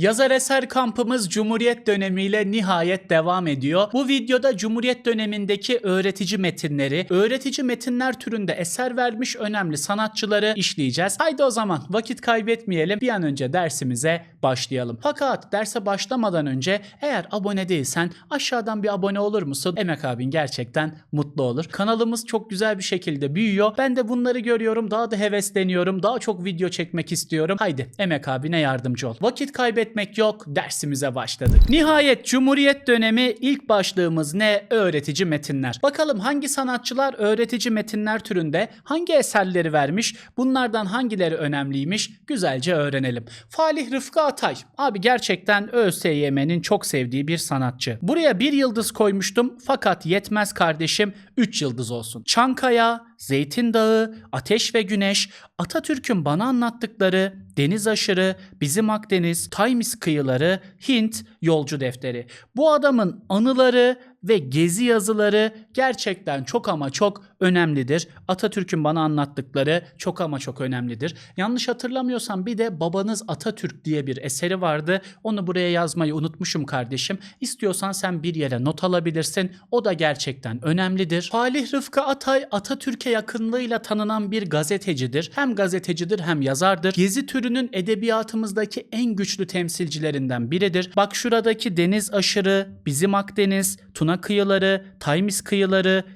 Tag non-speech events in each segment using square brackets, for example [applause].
Yazar eser kampımız Cumhuriyet dönemiyle nihayet devam ediyor. Bu videoda Cumhuriyet dönemindeki öğretici metinleri, öğretici metinler türünde eser vermiş önemli sanatçıları işleyeceğiz. Haydi o zaman vakit kaybetmeyelim. Bir an önce dersimize başlayalım. Fakat derse başlamadan önce eğer abone değilsen aşağıdan bir abone olur musun? Emek abin gerçekten mutlu olur. Kanalımız çok güzel bir şekilde büyüyor. Ben de bunları görüyorum. Daha da hevesleniyorum. Daha çok video çekmek istiyorum. Haydi Emek abine yardımcı ol. Vakit kaybetmek yok. Dersimize başladık. Nihayet Cumhuriyet dönemi ilk başlığımız ne? Öğretici metinler. Bakalım hangi sanatçılar öğretici metinler türünde hangi eserleri vermiş? Bunlardan hangileri önemliymiş? Güzelce öğrenelim. Falih Rıfkı Atay. Abi gerçekten ÖSYM'nin çok sevdiği bir sanatçı. Buraya bir yıldız koymuştum fakat yetmez kardeşim 3 yıldız olsun. Çankaya, Zeytin Dağı, Ateş ve Güneş, Atatürk'ün bana anlattıkları, Deniz Aşırı, Bizim Akdeniz, Taymis Kıyıları, Hint, Yolcu Defteri. Bu adamın anıları ve gezi yazıları gerçekten çok ama çok önemlidir. Atatürk'ün bana anlattıkları çok ama çok önemlidir. Yanlış hatırlamıyorsam bir de Babanız Atatürk diye bir eseri vardı. Onu buraya yazmayı unutmuşum kardeşim. İstiyorsan sen bir yere not alabilirsin. O da gerçekten önemlidir. Falih Rıfkı Atay Atatürk'e yakınlığıyla tanınan bir gazetecidir. Hem gazetecidir hem yazardır. Gezi türünün edebiyatımızdaki en güçlü temsilcilerinden biridir. Bak şuradaki deniz aşırı, bizim Akdeniz, Tuna kıyıları, Taymis kıyıları,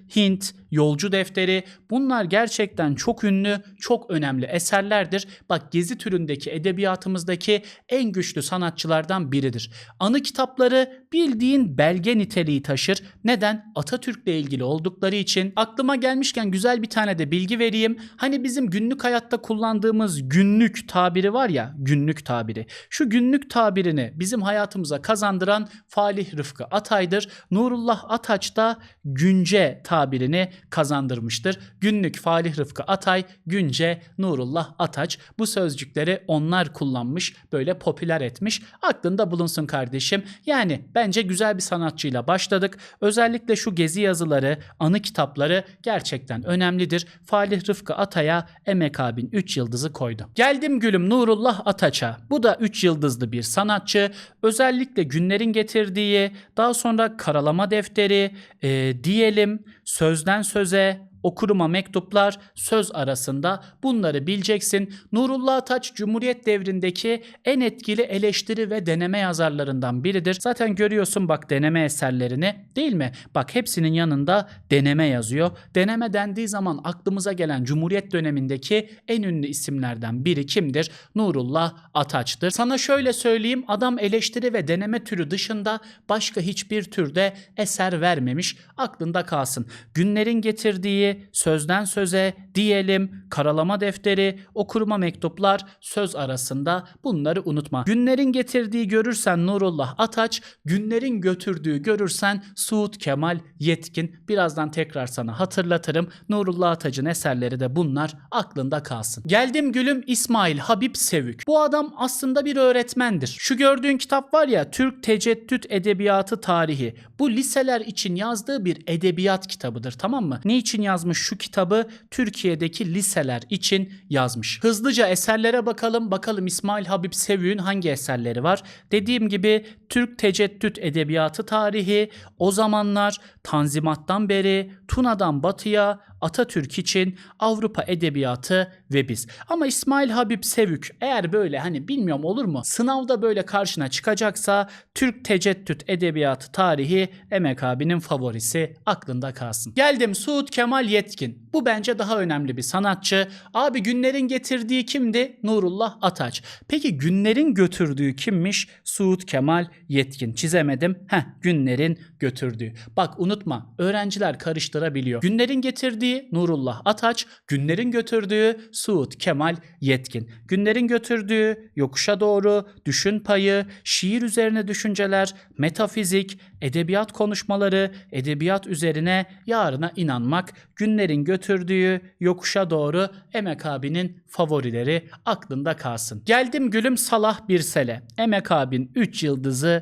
Hint, Yolcu Defteri bunlar gerçekten çok ünlü, çok önemli eserlerdir. Bak Gezi türündeki edebiyatımızdaki en güçlü sanatçılardan biridir. Anı kitapları bildiğin belge niteliği taşır. Neden? Atatürk'le ilgili oldukları için. Aklıma gelmişken güzel bir tane de bilgi vereyim. Hani bizim günlük hayatta kullandığımız günlük tabiri var ya, günlük tabiri. Şu günlük tabirini bizim hayatımıza kazandıran Falih Rıfkı Atay'dır. Nurullah Ataç da günce tabirini kazandırmıştır. Günlük Falih Rıfkı Atay, günce Nurullah Ataç. Bu sözcükleri onlar kullanmış, böyle popüler etmiş. Aklında bulunsun kardeşim. Yani bence güzel bir sanatçıyla başladık. Özellikle şu gezi yazıları, anı kitapları gerçekten önemlidir. Falih Rıfkı Atay'a Emek abin 3 yıldızı koydu. Geldim gülüm Nurullah Ataç'a. Bu da 3 yıldızlı bir sanatçı. Özellikle günlerin getirdiği, daha sonra karalama defteri, e, diyelim, sözden söze, okuruma mektuplar söz arasında bunları bileceksin. Nurullah Ataç Cumhuriyet devrindeki en etkili eleştiri ve deneme yazarlarından biridir. Zaten görüyorsun bak deneme eserlerini değil mi? Bak hepsinin yanında deneme yazıyor. Deneme dendiği zaman aklımıza gelen Cumhuriyet dönemindeki en ünlü isimlerden biri kimdir? Nurullah Ataç'tır. Sana şöyle söyleyeyim adam eleştiri ve deneme türü dışında başka hiçbir türde eser vermemiş. Aklında kalsın. Günlerin getirdiği sözden söze, diyelim, karalama defteri, okurma mektuplar söz arasında bunları unutma. Günlerin getirdiği görürsen Nurullah Ataç, günlerin götürdüğü görürsen Suud Kemal Yetkin. Birazdan tekrar sana hatırlatırım. Nurullah Ataç'ın eserleri de bunlar aklında kalsın. Geldim gülüm İsmail Habib Sevük. Bu adam aslında bir öğretmendir. Şu gördüğün kitap var ya Türk Teceddüt Edebiyatı Tarihi. Bu liseler için yazdığı bir edebiyat kitabıdır tamam mı? Ne için yazmış şu kitabı? Türkiye'deki liseler için yazmış. Hızlıca eserlere bakalım. Bakalım İsmail Habib Sevük'ün hangi eserleri var? Dediğim gibi Türk Teceddüt Edebiyatı Tarihi, o zamanlar Tanzimat'tan beri, Tuna'dan Batı'ya, Atatürk için Avrupa Edebiyatı ve biz. Ama İsmail Habib Sevük eğer böyle hani bilmiyorum olur mu? Sınavda böyle karşına çıkacaksa Türk Teceddüt Edebiyatı Tarihi Emek abinin favorisi aklında kalsın. Geldim Suud Kemal Yetkin. Bu bence daha önemli bir sanatçı. Abi günlerin getirdiği kimdi? Nurullah Ataç. Peki günlerin götürdüğü kimmiş? Suud Kemal Yetkin. Çizemedim. Heh günlerin götürdüğü. Bak unutma öğrenciler karıştırabiliyor. Günlerin getirdiği Nurullah Ataç, günlerin götürdüğü Suud Kemal Yetkin. Günlerin götürdüğü yokuşa doğru, düşün payı, şiir üzerine düşünceler, metafizik, edebiyat konuşmaları, edebiyat üzerine yarına inanmak, günlerin götürdüğü yokuşa doğru Emek abinin favorileri aklında kalsın. Geldim gülüm Salah Birsel'e. Emek abin 3 yıldızı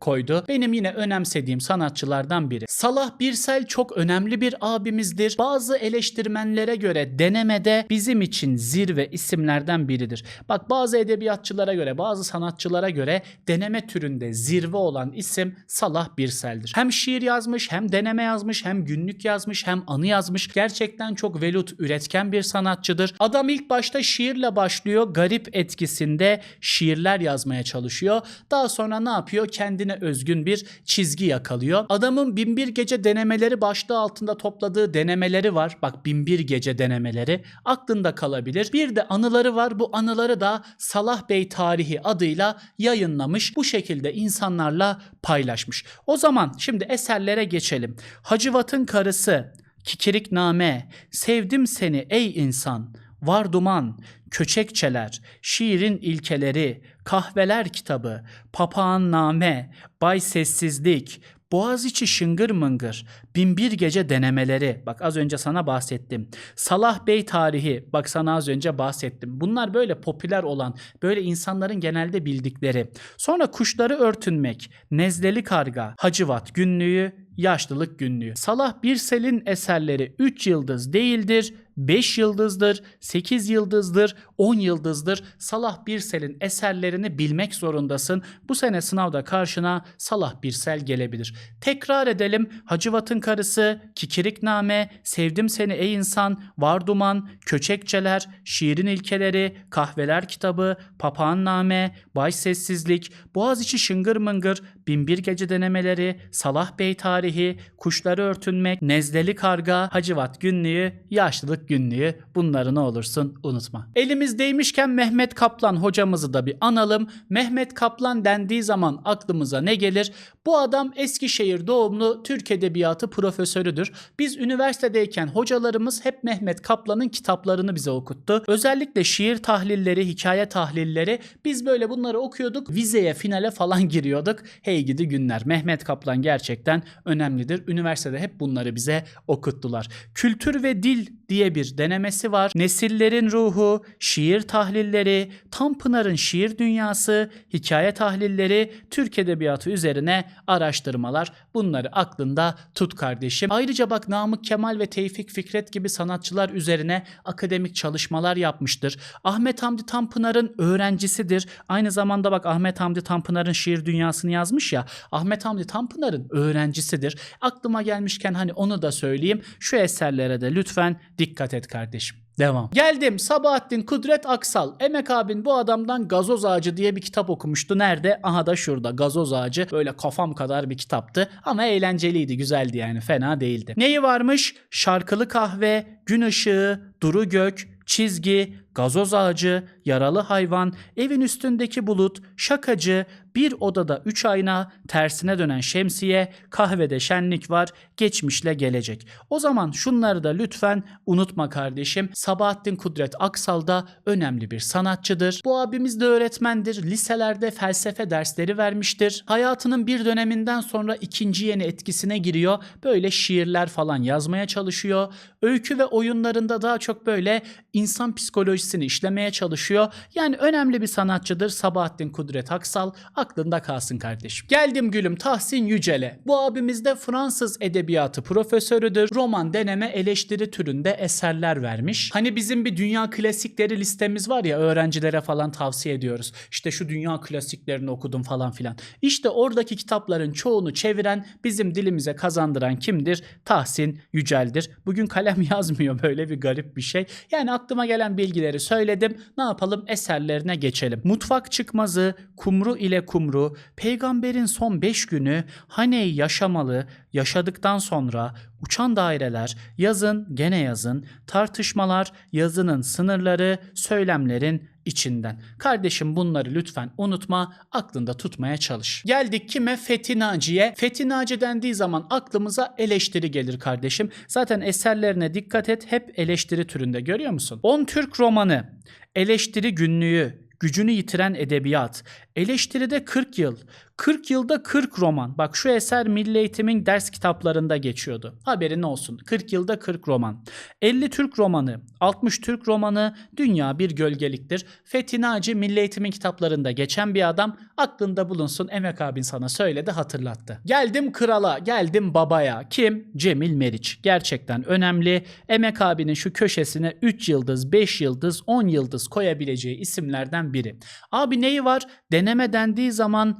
koydu. Benim yine önemsediğim sanatçılardan biri. Salah Birsel çok önemli bir abimizdir. Bazı eleştirmenlere göre denemede bizim için zirve isimlerden biridir. Bak bazı edebiyatçılara göre, bazı sanatçılara göre deneme türünde zirve olan isim Salah Birsel'dir. Hem şiir yazmış, hem deneme yazmış, hem günlük yazmış, hem anı yazmış. Gerçekten çok velut, üretken bir sanatçıdır. Adam ilk başta şiirle başlıyor. Garip etkisinde şiirler yazmaya çalışıyor. Daha sonra ne yapıyor? Kendine özgün bir çizgi yakalıyor. Adamın Binbir Gece denemeleri başlığı altında topladığı denemeleri var. Bak Binbir Gece denemeleri aklında kalabilir. Bir de anıları var. Bu anıları da Salah Bey Tarihi adıyla yayınlamış. Bu şekilde insanlarla paylaşmış. O zaman şimdi eserlere geçelim. Hacivat'ın karısı, Kikirikname, Sevdim Seni Ey insan, Var Duman, Köçekçeler, Şiirin İlkeleri, Kahveler Kitabı, Papağan Name, Bay Sessizlik, Boğaziçi Şıngır Mıngır, Binbir Gece Denemeleri, bak az önce sana bahsettim. Salah Bey Tarihi, bak sana az önce bahsettim. Bunlar böyle popüler olan, böyle insanların genelde bildikleri. Sonra Kuşları Örtünmek, Nezleli Karga, Hacivat Günlüğü, Yaşlılık Günlüğü. Salah Birsel'in eserleri 3 yıldız değildir, 5 yıldızdır, 8 yıldızdır, 10 yıldızdır. Salah Birsel'in eserlerini bilmek zorundasın. Bu sene sınavda karşına Salah Birsel gelebilir. Tekrar edelim. Hacivat'ın karısı, Kikirikname, Sevdim Seni Ey İnsan, Var Duman, Köçekçeler, Şiirin İlkeleri, Kahveler Kitabı, Papağanname, Baş Sessizlik, Boğaziçi Şıngır Mıngır, Binbir Gece Denemeleri, Salah Bey Tarihi, Kuşları Örtünmek, Nezleli Karga, Hacivat Günlüğü, Yaşlılık Günlüğü bunları ne olursun unutma. Elimizdeymişken Mehmet Kaplan hocamızı da bir analım. Mehmet Kaplan dendiği zaman aklımıza ne gelir? Bu adam Eskişehir doğumlu Türk Edebiyatı profesörüdür. Biz üniversitedeyken hocalarımız hep Mehmet Kaplan'ın kitaplarını bize okuttu. Özellikle şiir tahlilleri, hikaye tahlilleri biz böyle bunları okuyorduk. Vizeye, finale falan giriyorduk. Hey gidi günler. Mehmet Kaplan gerçekten önemlidir. Üniversitede hep bunları bize okuttular. Kültür ve Dil diye bir denemesi var. Nesillerin ruhu, şiir tahlilleri, Tanpınar'ın şiir dünyası, hikaye tahlilleri, Türk edebiyatı üzerine araştırmalar. Bunları aklında tut kardeşim. Ayrıca bak Namık Kemal ve Tevfik Fikret gibi sanatçılar üzerine akademik çalışmalar yapmıştır. Ahmet Hamdi Tanpınar'ın öğrencisidir. Aynı zamanda bak Ahmet Hamdi Tanpınar'ın şiir dünyasını yazmış ya. Ahmet Hamdi Tanpınar'ın öğrencisidir. Aklıma gelmişken hani onu da söyleyeyim. Şu eserlere de lütfen dikkat et kardeşim. Devam. Geldim Sabahattin Kudret Aksal. Emek abin bu adamdan Gazoz Ağacı diye bir kitap okumuştu. Nerede? Aha da şurada Gazoz Ağacı. Böyle kafam kadar bir kitaptı. Ama eğlenceliydi, güzeldi yani. Fena değildi. Neyi varmış? Şarkılı kahve, gün ışığı, duru gök, çizgi, gazoz ağacı, yaralı hayvan, evin üstündeki bulut, şakacı, bir odada üç ayna, tersine dönen şemsiye, kahvede şenlik var, geçmişle gelecek. O zaman şunları da lütfen unutma kardeşim. Sabahattin Kudret Aksal da önemli bir sanatçıdır. Bu abimiz de öğretmendir. Liselerde felsefe dersleri vermiştir. Hayatının bir döneminden sonra ikinci yeni etkisine giriyor. Böyle şiirler falan yazmaya çalışıyor. Öykü ve oyunlarında daha çok böyle insan psikolojisini işlemeye çalışıyor. Yani önemli bir sanatçıdır Sabahattin Kudret Aksal. Aklında kalsın kardeşim. Geldim gülüm Tahsin Yücel'e. Bu abimiz de Fransız edebiyatı profesörüdür. Roman deneme eleştiri türünde eserler vermiş. Hani bizim bir dünya klasikleri listemiz var ya öğrencilere falan tavsiye ediyoruz. İşte şu dünya klasiklerini okudum falan filan. İşte oradaki kitapların çoğunu çeviren bizim dilimize kazandıran kimdir? Tahsin Yücel'dir. Bugün kalem [laughs] yazmıyor böyle bir garip bir şey. Yani aklıma gelen bilgileri söyledim. Ne yapalım? Eserlerine geçelim. Mutfak çıkmazı, kumru ile kumru, peygamberin son beş günü, Haney yaşamalı, yaşadıktan sonra, uçan daireler, yazın gene yazın, tartışmalar, yazının sınırları, söylemlerin içinden. Kardeşim bunları lütfen unutma, aklında tutmaya çalış. Geldik kime? Fethi Naci'ye. Fethi dendiği zaman aklımıza eleştiri gelir kardeşim. Zaten eserlerine dikkat et, hep eleştiri türünde görüyor musun? 10 Türk romanı, eleştiri günlüğü, gücünü yitiren edebiyat, eleştiride 40 yıl, 40 yılda 40 roman. Bak şu eser Milli Eğitim'in ders kitaplarında geçiyordu. Haberin olsun. 40 yılda 40 roman. 50 Türk romanı, 60 Türk romanı, Dünya bir gölgeliktir. Fethi Naci Milli Eğitim'in kitaplarında geçen bir adam. Aklında bulunsun Emek abin sana söyledi hatırlattı. Geldim krala, geldim babaya. Kim? Cemil Meriç. Gerçekten önemli. Emek abinin şu köşesine 3 yıldız, 5 yıldız, 10 yıldız koyabileceği isimlerden biri. Abi neyi var? Deneme dendiği zaman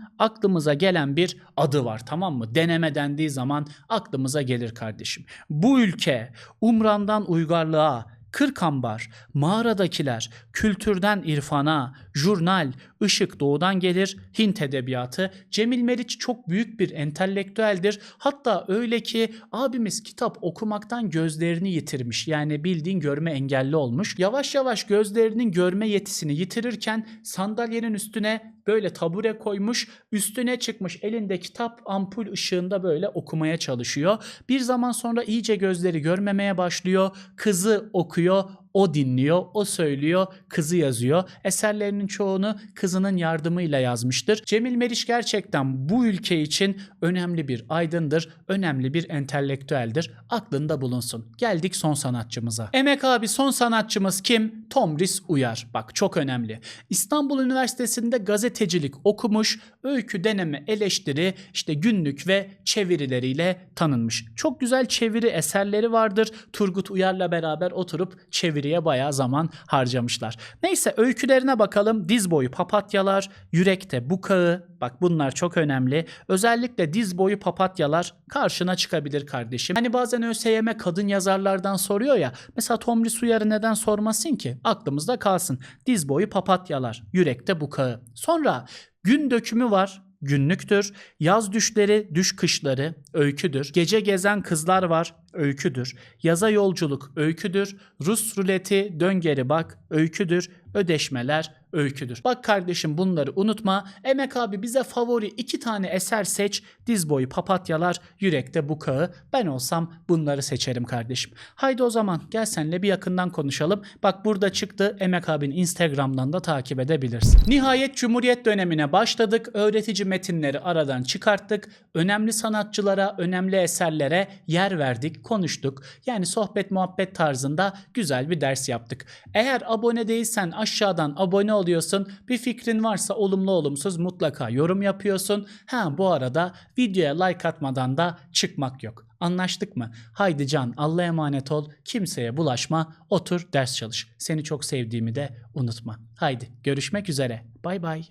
aklımıza gelen bir adı var tamam mı? Deneme dendiği zaman aklımıza gelir kardeşim. Bu ülke Umran'dan uygarlığa, Kırkambar, mağaradakiler, kültürden irfana, jurnal, ışık doğudan gelir, Hint edebiyatı. Cemil Meriç çok büyük bir entelektüeldir. Hatta öyle ki abimiz kitap okumaktan gözlerini yitirmiş. Yani bildiğin görme engelli olmuş. Yavaş yavaş gözlerinin görme yetisini yitirirken sandalyenin üstüne böyle tabure koymuş, üstüne çıkmış elinde kitap ampul ışığında böyle okumaya çalışıyor. Bir zaman sonra iyice gözleri görmemeye başlıyor. Kızı okuyor, o dinliyor, o söylüyor, kızı yazıyor. Eserlerinin çoğunu kızının yardımıyla yazmıştır. Cemil Meriç gerçekten bu ülke için önemli bir aydındır, önemli bir entelektüeldir. Aklında bulunsun. Geldik son sanatçımıza. Emek abi son sanatçımız kim? Tomris Uyar. Bak çok önemli. İstanbul Üniversitesi'nde gazetecilik okumuş, öykü deneme eleştiri, işte günlük ve çevirileriyle tanınmış. Çok güzel çeviri eserleri vardır. Turgut Uyar'la beraber oturup çeviriye bayağı zaman harcamışlar. Neyse öykülerine bakalım. Diz boyu papatyalar, yürekte bukağı. Bak bunlar çok önemli. Özellikle diz boyu papatyalar karşına çıkabilir kardeşim. Hani bazen ÖSYM kadın yazarlardan soruyor ya. Mesela Tomris Uyar'ı neden sormasın ki? Aklımızda kalsın. Diz boyu papatyalar, yürekte bukağı. Sonra gün dökümü var günlüktür. Yaz düşleri, düş kışları öyküdür. Gece gezen kızlar var öyküdür. Yaza yolculuk öyküdür. Rus ruleti dön geri bak öyküdür. Ödeşmeler öyküdür. Bak kardeşim bunları unutma. Emek abi bize favori iki tane eser seç. Diz boyu papatyalar, yürekte bukağı. Ben olsam bunları seçerim kardeşim. Haydi o zaman gel senle bir yakından konuşalım. Bak burada çıktı. Emek abinin Instagram'dan da takip edebilirsin. Nihayet Cumhuriyet dönemine başladık. Öğretici metinleri aradan çıkarttık. Önemli sanatçılara, önemli eserlere yer verdik, konuştuk. Yani sohbet muhabbet tarzında güzel bir ders yaptık. Eğer abone değilsen aşağıdan abone oluyorsun. Bir fikrin varsa olumlu olumsuz mutlaka yorum yapıyorsun. Ha bu arada videoya like atmadan da çıkmak yok. Anlaştık mı? Haydi can Allah'a emanet ol. Kimseye bulaşma. Otur ders çalış. Seni çok sevdiğimi de unutma. Haydi görüşmek üzere. Bay bay.